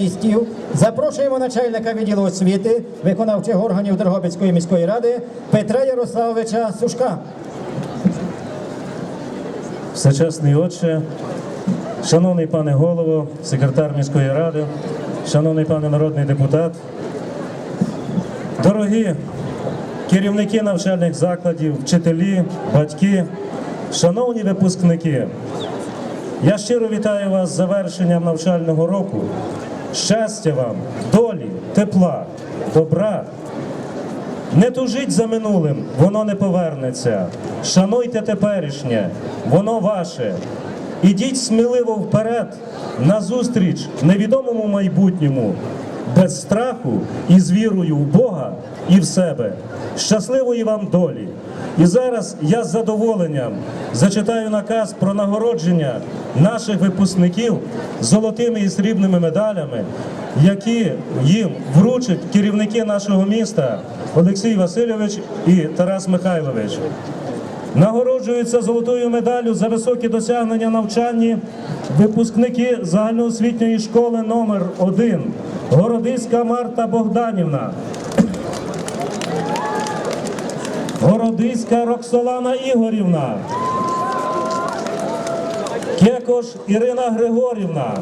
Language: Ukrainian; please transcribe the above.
Містів запрошуємо начальника відділу освіти виконавчих органів Дрогобицької міської ради Петра Ярославовича Сушка. Всечесний отче, шановний пане голово, секретар міської ради, шановний пане народний депутат, дорогі керівники навчальних закладів, вчителі, батьки, шановні випускники, я щиро вітаю вас з завершенням навчального року. Щастя вам, долі, тепла, добра. Не тужіть за минулим, воно не повернеться. Шануйте теперішнє, воно ваше. Ідіть сміливо вперед, назустріч невідомому майбутньому, без страху і з вірою в Бога і в себе. Щасливої вам долі! І зараз я з задоволенням зачитаю наказ про нагородження наших випускників золотими і срібними медалями, які їм вручать керівники нашого міста Олексій Васильович і Тарас Михайлович. Нагороджуються золотою медаллю за високі досягнення навчанні випускники загальноосвітньої школи номер 1 Городиська Марта Богданівна. Городиська Роксолана Ігорівна. Якож Ірина Григорівна.